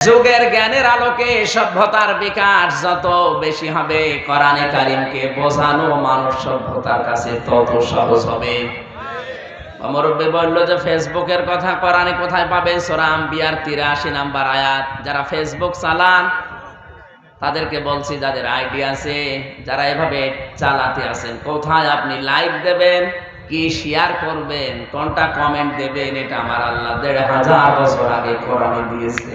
যুগের জ্ঞানের আলোকে সভ্যতার বিকাশ যত বেশি হবে কোরআনে কারিমকে বোঝানো মানুষ সভ্যতার কাছে তত সহজ হবে। মুরব্বী বলল যে ফেসবুকের কথা কোরআনে কোথায় সোরাম বিয়ার তিরাশি নাম্বার আয়াত। যারা ফেসবুক চালান তাদেরকে বলছি যাদের আইডিয়া আছে যারা এভাবে চালাতে আছেন কোথায় আপনি লাইক দেবেন? কি শেয়ার করবেন? কোনটা কমেন্ট দেবেন? এটা আমার আল্লাহ দেড় হাজার বছর আগে কোরআনে দিয়েছে।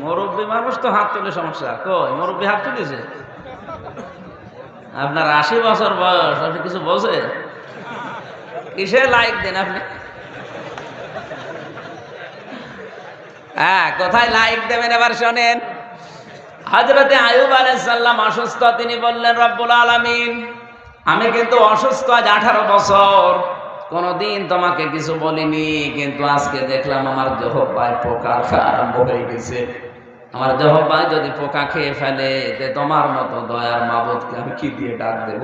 মুরব্বী মানুষ তো হাত তুলে সমস্যা। কই, মুরব্বী হাত তুলেছে? আপনার আশি বছর বয়স, আপনি কিছু বলছে কিসে লাইক দেন আপনি? হ্যাঁ কোথায় লাইক দেবেন এবার শোনেন। হজরতে আয়ুব আলাইসাল্লাম অসুস্থ, তিনি বললেন, রব্বুল আলামিন, আমি কিন্তু অসুস্থ আজ আঠারো বছর। কোনদিন তোমাকে কিছু বলিনি, কিন্তু আজকে দেখলাম আমার জহব্বায় পোকা আরম্ভ হয়ে গেছে। আমার জহব্বায় যদি পোকা খেয়ে ফেলে যে তোমার মতো দয়ার মাবতকে আমি কি দিয়ে ডাক দেব?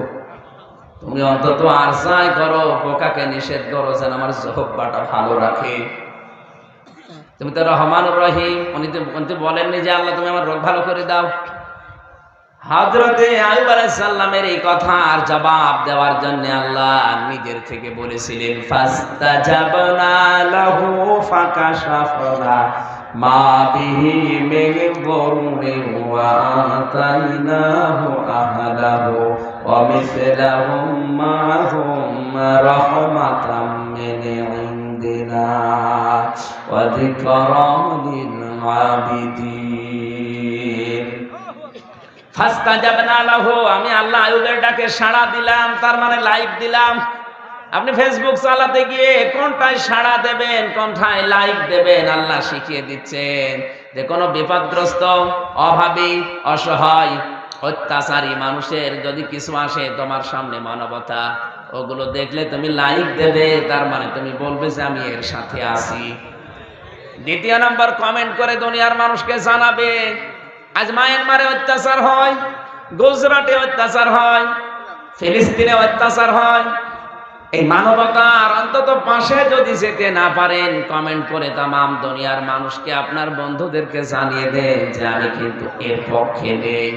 তুমি অন্তত আর যাই করো, পোকাকে নিষেধ করো, যেন আমার জহব্বাটা ভালো রাখে। তুমি তো রহমান রহিম, উনি উনি তো বলেননি যে আল্লাহ তুমি আমার রোগ ভালো করে দাও। হজরতে আয়ুব এই কথার জবাব দেওয়ার জন্য আল্লাহ নিজের থেকে বলেছিলেন লাহু ফাকাশাফনা মা বিহি মিন দুররি ওয়া আতাইনাহু আহলাহু মা'হুম ইনদিনা আবিদিন। ফাস্তাজাবনা লাহু, আমি আল্লাহ আয়ুবের ডাকে সাড়া দিলাম, তার মানে লাইক দিলাম। আপনি ফেসবুক চালাতে গিয়ে কোনটায় সাড়া দেবেন, কোনটায় লাইক দেবেন, আল্লাহ শিখিয়ে দিচ্ছেন। যে কোনো বিপদগ্রস্ত, অভাবী, অসহায়, অত্যাচারী মানুষের যদি কিছু আসে তোমার সামনে মানবতা, ওগুলো দেখলে তুমি লাইক দেবে, তার মানে তুমি বলবে যে আমি এর সাথে আছি। দ্বিতীয় নম্বর, কমেন্ট করে দুনিয়ার মানুষকে জানাবে। আজ মায়ানমারে অত্যাচার হয়, গুজরাটে অত্যাচার হয়, ফিলিস্তিনে অত্যাচার হয়। এই মানবতার অন্তত পাশে যদি যেতে না পারেন কমেন্ট করে তামাম দুনিয়ার মানুষকে, আপনার বন্ধুদেরকে জানিয়ে দেন যে আমি কিন্তু এর পক্ষে নেই।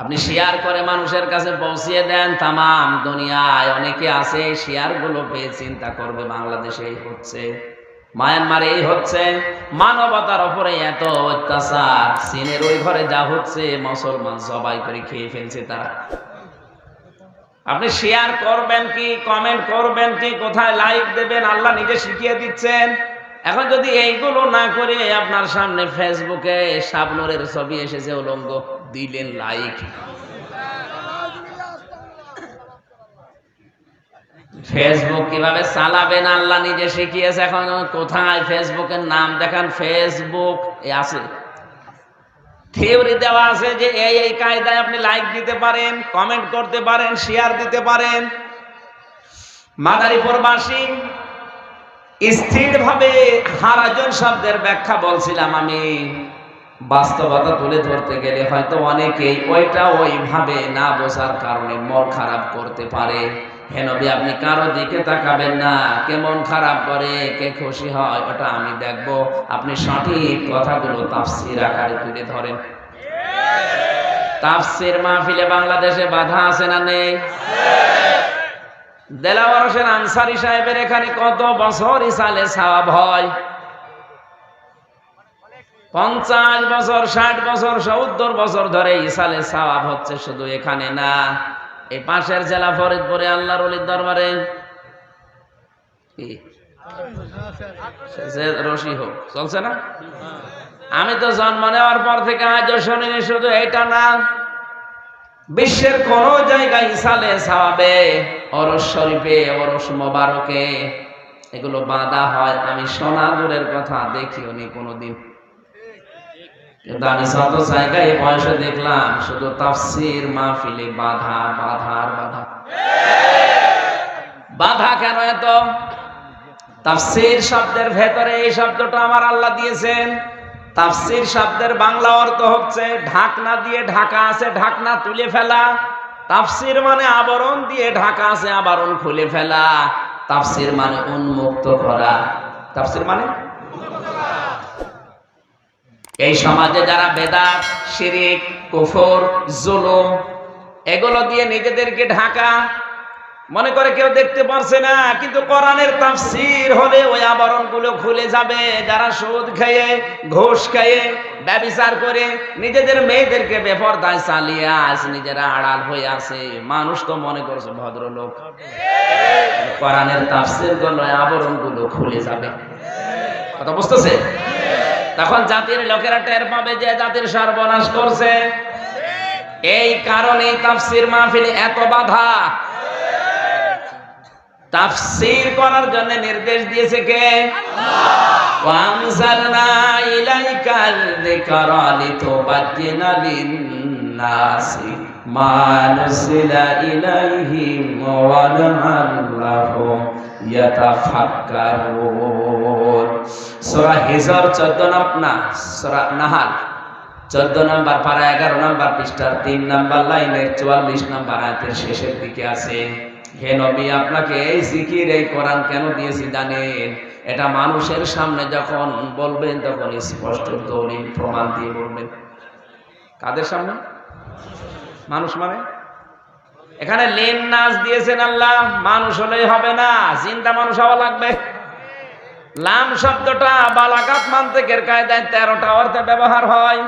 আপনি শেয়ার করে মানুষের কাছে পৌঁছিয়ে দেন, তামাম দুনিয়ায় অনেকে আছে শেয়ারগুলো পেয়ে চিন্তা করবে বাংলাদেশে হচ্ছে। মায়ানমারে এই হচ্ছে, মানবতার উপরে এত অত্যাচার চীনের ওই ঘরে যা হচ্ছে, মুসলমান সবাই করে খেয়ে ফেলছে তারা। আপনি শেয়ার করবেন কি কমেন্ট করবেন কি, কোথায় লাইক দেবেন, আল্লাহ নিজে শিখিয়ে দিচ্ছেন। এখন যদি এইগুলো না করে আপনার সামনে ফেসবুকে শাবনুরের ছবি এসেছে, উলঙ্গ, দিলেন লাইক ফেসবুক কীভাবে চালাবেন আল্লাহ নিজে শিখিয়েছে এখন। কোথায় ফেসবুকের নাম দেখান? ফেসবুক আছে। থিওরি দেওয়া আছে যে এই এই কায়দায় আপনি লাইক দিতে পারেন কমেন্ট করতে পারেন শেয়ার দিতে পারেন। মাদারীপুরবাসী, স্থিরভাবে হারাজন শব্দের ব্যাখ্যা বলছিলাম আমি। বাস্তবতা তুলে ধরতে গেলে হয়তো অনেকেই ওইটা ওইভাবে না বোঝার কারণে মন খারাপ করতে পারে। হেনবি আপনি কারও দিকে তাকাবেন না। কেমন খারাপ করে, কে খুশি হয়, ওটা আমি দেখব। আপনি সঠিক কথাগুলো তাফসির আকারে তুলে ধরেন। তাফসির মাহফিলে বাংলাদেশে বাধা আছে না নেই? আনসারি সাহেবের এখানে কত বছর ইসালে হয়? পঞ্চাশ বছর, ষাট বছর, সত্তর বছর ধরে ইসালে সাওয়াব হচ্ছে শুধু এখানে না। এই পাশের জেলা ফরিদপুরে আল্লাহর অলির দরবারে। রশি হোক, চলছে না? আমি তো জন্ম নেওয়ার পর থেকে আজও শুনিনি, শুধু এটা না, বিশ্বের কোন জায়গায় ইসালে সাহাবে অরস শরীফে অরস মোবারকে, এগুলো বাঁধা হয়। আমি সোনা দূরের কথা দেখিও নি কোনোদিন। কিন্তু আমি শত জায়গায় বয়সে দেখলাম, শুধু তাফসির মাহফিলে বাধা বাধা আর বাধা। বাধা কেন এত? তাফসির শব্দের ভেতরে এই শব্দটা আমার আল্লাহ দিয়েছেন। তাফসির শব্দের বাংলা অর্থ হচ্ছে ঢাকনা দিয়ে ঢাকা আছে, ঢাকনা তুলে ফেলা। তাফসির মানে আবরণ দিয়ে ঢাকা আছে, আবরণ খুলে ফেলা। তাফসির মানে উন্মুক্ত করা। তাফসির মানে? এই সমাজে যারা বেদাত, শিরিক, কুফর, জুলুম, এগুলো দিয়ে নিজেদেরকে ঢাকা, মনে করে কেউ দেখতে পারছে না, কিন্তু কোরআনের তাফসীর হলে ওই আবরণগুলো খুলে যাবে। যারা সুদ খেয়ে, ঘুষ খেয়ে, ব্যবিচার করে নিজেদের মেয়েদেরকে বেপরদায় চালিয়ে আজ নিজেরা আড়াল হয়ে আছে। মানুষ তো মনে করছে ভদ্রলোক। কোরআনের তাফসীর করলে আবরণগুলো খুলে যাবে। কথা বুঝতেছে? তখন জাতির লোকেরা টের পাবে যে জাতির সর্বনাশ করছে। এই কারণে তাফসীর মাহফিলে এত বাধা। তাফসীর করার জন্য নির্দেশ দিয়েছে কে? ওয়ানজালনা ইলাইকাল যিকরা লিতুবাজ্জিনা লিন-নাসি। মা নুসিলা ইলাইহিম ওয়া লাআল্লাহুম ইয়াতাফাক্কারুন। হিজর 14 না, সূরা নাহাল। চোদ্দ নম্বর এগারো পৃষ্ঠার তিন চুয়াল্লিশ শেষের দিকে আছে। হে নবী, আপনাকে এই জিকির, এই কোরআন কেন দিয়েছি জানেন? এটা মানুষের সামনে যখন বলবেন, তখন স্পষ্ট দলিল, প্রমাণ দিয়ে বলবেন। কাদের সামনে? মানুষ মানে? এখানে লেন নাচ দিয়েছেন আল্লাহ, মানুষ হলেই হবে না চিন্তা মানুষ হওয়া লাগবে। লাম শব্দটা বালাকাত মান্তেকের কায়দায় তেরোটা অর্থে ব্যবহার হয়।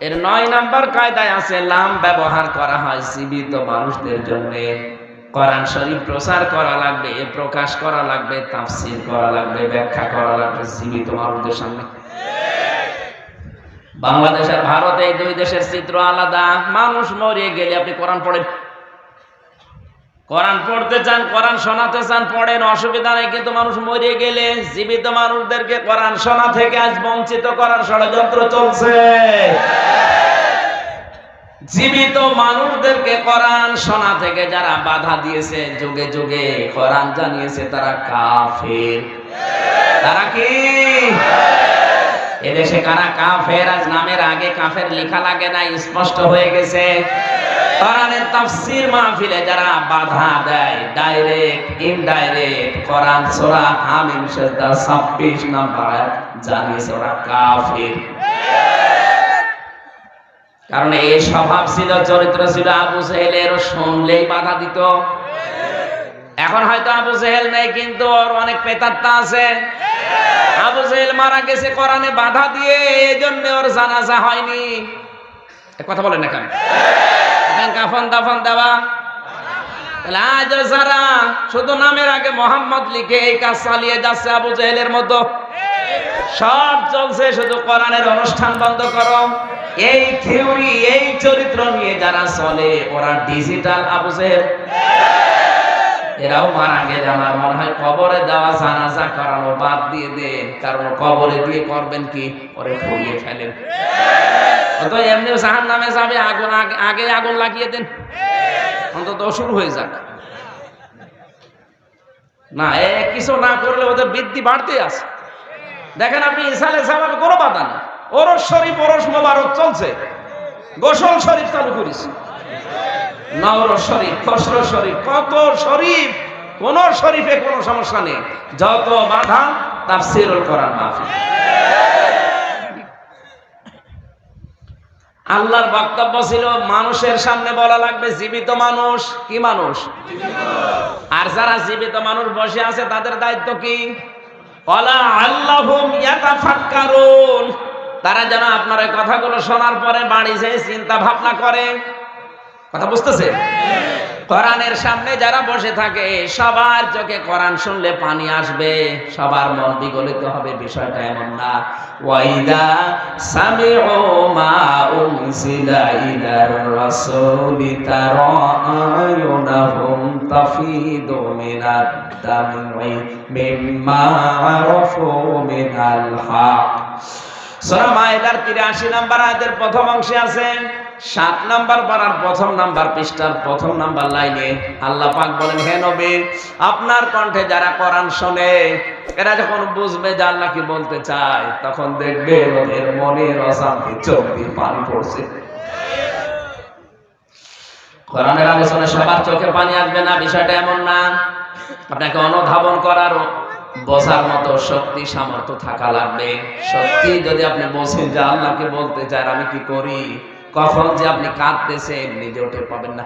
এর নয় নাম্বার কায়দায় আছে, লাম ব্যবহার করা হয় জীবিত মানুষদের জন্য। কোরআন শরীফ প্রচার করা লাগবে, প্রকাশ করা লাগবে, তাফসীর করা লাগবে, ব্যাখ্যা করা লাগবে জীবিত মানুষদের সামনে। বাংলাদেশ আর ভারত এই দুই দেশের চিত্র আলাদা। মানুষ মরিয়ে গেলে আপনি কোরআন পড়েন। কোরআন পড়তে চান, কোরআন শোনাতে চান, পড়েন, অসুবিধা নেই, কিন্তু মানুষ মরিয়ে গেলে জীবিত মানুষদেরকে কোরআন শোনা থেকে আজ বঞ্চিত করার ষড়যন্ত্র চলছে। জীবিত মানুষদেরকে কোরআন শোনা থেকে যারা বাধা দিয়েছে, যুগে যুগে কোরআন জানিয়েছে, তারা কাফের। তারা কি? এদেশে কারা কাফের? আজ নামের আগে কাফের লেখা লাগে না স্পষ্ট হয়ে গেছে। কোরআনের তাফসীর মাহফিলে যারা বাধা দেয় ডাইরেক্ট ইনডাইরেক্ট কোরআন সূরা হামিম সেজদা 26 নাম্বার জানিয়েছে ওরা কাফের। কারণ এই স্বভাব ছিল, চরিত্র ছিল আবু সেহেলের শুনলেই বাধা দিত। এখন হয়তো আবু সেহেল নেই, কিন্তু ওর অনেক পেতাত্তা আছে। আবু জেহেল মারা গেছে কোরআনে বাধা দিয়ে এই জন্য ওর জানাজা হয়নি। কথা বলেন না এখন কাফন দাফন দেওয়া। তাহলে আজ যারা শুধু নামের আগে মোহাম্মদ লিখে এই কাজ চালিয়ে যাচ্ছে আবু জেহেলের মতো, সব চলছে শুধু কোরআনের অনুষ্ঠান বন্ধ করো। এই থিওরি, এই চরিত্র নিয়ে যারা চলে, ওরা ডিজিটাল আবু জেহেল। এরাও মারা গেলে আমার মনে হয় কবরে দেওয়া জানাজা করানো বাদ দিয়ে দেন, কারণ কবরে দিয়ে করবেন কি? ওরে ফুলিয়ে ফেলেন। তো এমনি জাহান নামে যাবে, আগুন আগে- আগে আগুন লাগিয়ে দেন। অন্তত শুরু হয়ে যাক। না, এ কিছু না করলে ওদের বৃদ্ধি বাড়তে আছে। দেখেন আপনি ইসালে সাহেবের কোনো বাধা নেই। ওরস শরীফ, ওরস মোবারক চলছে। গোসল শরীফ চালু করিস আল্লাহর বক্তব্য ছিল, মানুষের সামনে বলা লাগবে, জীবিত মানুষ, কি মানুষ? আর যারা জীবিত মানুষ বসে আছে, তাদের দায়িত্ব কি? তারা যেন আপনার কথাগুলো শোনার পরে বাড়ি যেয়ে চিন্তা ভাবনা করে কথা বুঝতেছে? কোরআনের সামনে যারা বসে থাকে, সবার চোখে কোরআন শুনলে পানি আসবে, সবার মন বিগলিত হবে, বিষয়টা এমন না। ওয়াইদা সামিউ মা উনজিলা রাসূলি তারা আয়ুনাহুম তাফিদু দামি মিম্মা আরাফু মিনাল হক। সূরা মাইদার 83 নম্বর আয়াতের প্রথম অংশে আছে সাত নাম্বার পারার প্রথম নাম্বার পৃষ্ঠার প্রথম নাম্বার লাইনে আল্লাহ পাক বলেন, হে নবী, আপনার কণ্ঠে যারা কোরআন শোনে, এরা যখন বুঝবে যে আল্লাহ কি বলতে চায়, তখন দেখবে ওদের মনের অশান্তি চোখ দিয়ে পানি পড়ছে। কোরআনের আলোচনায় সবার চোখে পানি আসবে না, বিষয়টা এমন না। আপনাকে অনুধাবন করার বোঝার মতো শক্তি, সামর্থ্য থাকা লাগবে। সত্যি যদি আপনি বোঝেন যে আল্লাহকে বলতে চায় আমি কি করি? কখন যে আপনি কাঁদতেছেন নিজে উঠে পাবেন না।